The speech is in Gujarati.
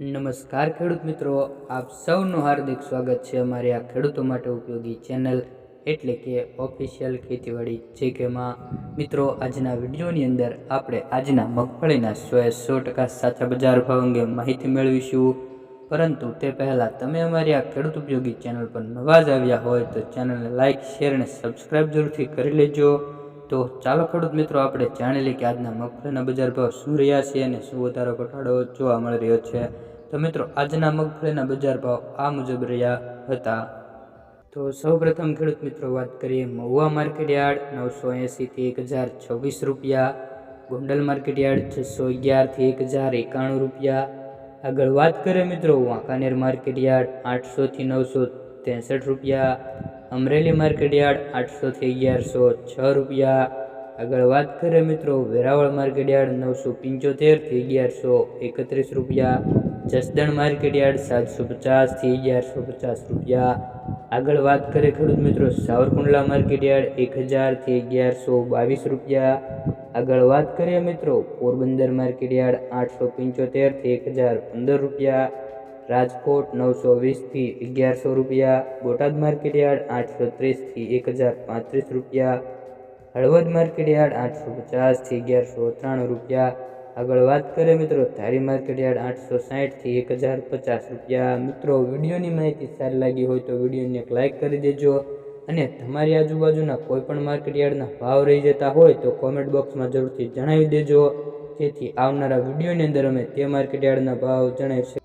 નમસ્કાર ખેડૂત મિત્રો, આપ સૌનું હાર્દિક સ્વાગત છે અમારી આ ખેડૂતો માટે ઉપયોગી ચેનલ એટલે કે ઓફિશિયલ ખેતીવાડી જે કેમાં મિત્રો, આજના વિડીયોની અંદર આપણે આજના મગફળીના સોએ સો ટકા સાચા બજાર ભાવ અંગે માહિતી મેળવીશું. પરંતુ તે પહેલાં તમે અમારી આ ખેડૂત ઉપયોગી ચેનલ પર નવા જ આવ્યા હોય તો ચેનલને લાઇક શેર અને સબસ્ક્રાઈબ જરૂરથી કરી લેજો. તો ચાલો ખેડૂત મિત્રો, આપણે જાણી લઈએ કે આજના મગફળીના બજાર ભાવ શું રહ્યા છે અને શું વધારો ઘટાડો જોવા મળી રહ્યો છે. તો મિત્રો, આજના મગફળીના બજાર ભાવ આ મુજબ રહ્યા હતા. તો સૌપ્રથમ ખેડૂત મિત્રો, વાત કરીએ મહુવા માર્કેટ યાર્ડ, નવસો એંસીથી એક હજાર છવ્વીસ રૂપિયા. ગોંડલ માર્કેટ યાર્ડ, છસો અગિયારથી એક હજાર એકાણું રૂપિયા. આગળ વાત કરીએ મિત્રો, વાંકાનેર માર્કેટ યાર્ડ, આઠસોથી નવસો ત્રેસઠ રૂપિયા. અમરેલી માર્કેટ યાર્ડ આઠસોથી અગિયારસો છ રૂપિયા. આગળ વાત કરીએ મિત્રો, વેરાવળ માર્કેટ યાર્ડ નવસો પંચોતેરથી અગિયારસો એકત્રીસ રૂપિયા. જસદણ માર્કેટ યાર્ડ સાતસો પચાસથી અગિયારસો પચાસ રૂપિયા. આગળ વાત કરીએ ખેડૂત મિત્રો, સાવરકુંડલા માર્કેટ યાર્ડ એક હજારથી અગિયારસો બાવીસ રૂપિયા. આગળ વાત કરીએ મિત્રો, પોરબંદર માર્કેટ યાર્ડ આઠસો પંચોતેરથી એક હજાર પંદર રૂપિયા. રાજકોટ નવસો વીસથી અગિયારસો રૂપિયા, બોટાદ માર્કેટ યાર્ડ આઠસો ત્રીસથી એક હજાર પાંત્રીસ રૂપિયા, હળવદ માર્કેટ યાર્ડ આઠસો પચાસથી અગિયારસો ત્રાણું રૂપિયા. આગળ વાત કરીએ મિત્રો, ધારી માર્કેટયાર્ડ આઠસો સાઠથી એક હજાર પચાસ રૂપિયા. મિત્રો, વિડીયોની માહિતી સારી લાગી હોય તો વિડીયોને એક લાઇક કરી દેજો અને તમારી આજુબાજુના કોઈ પણ માર્કેટ ભાવ રહી જતા હોય તો કોમેન્ટ બોક્સમાં જરૂરથી જણાવી દેજો. જેથી આવનારા વિડીયોની અંદર અમે તે માર્કેટ યાર્ડના ભાવ જણાવી શકીએ.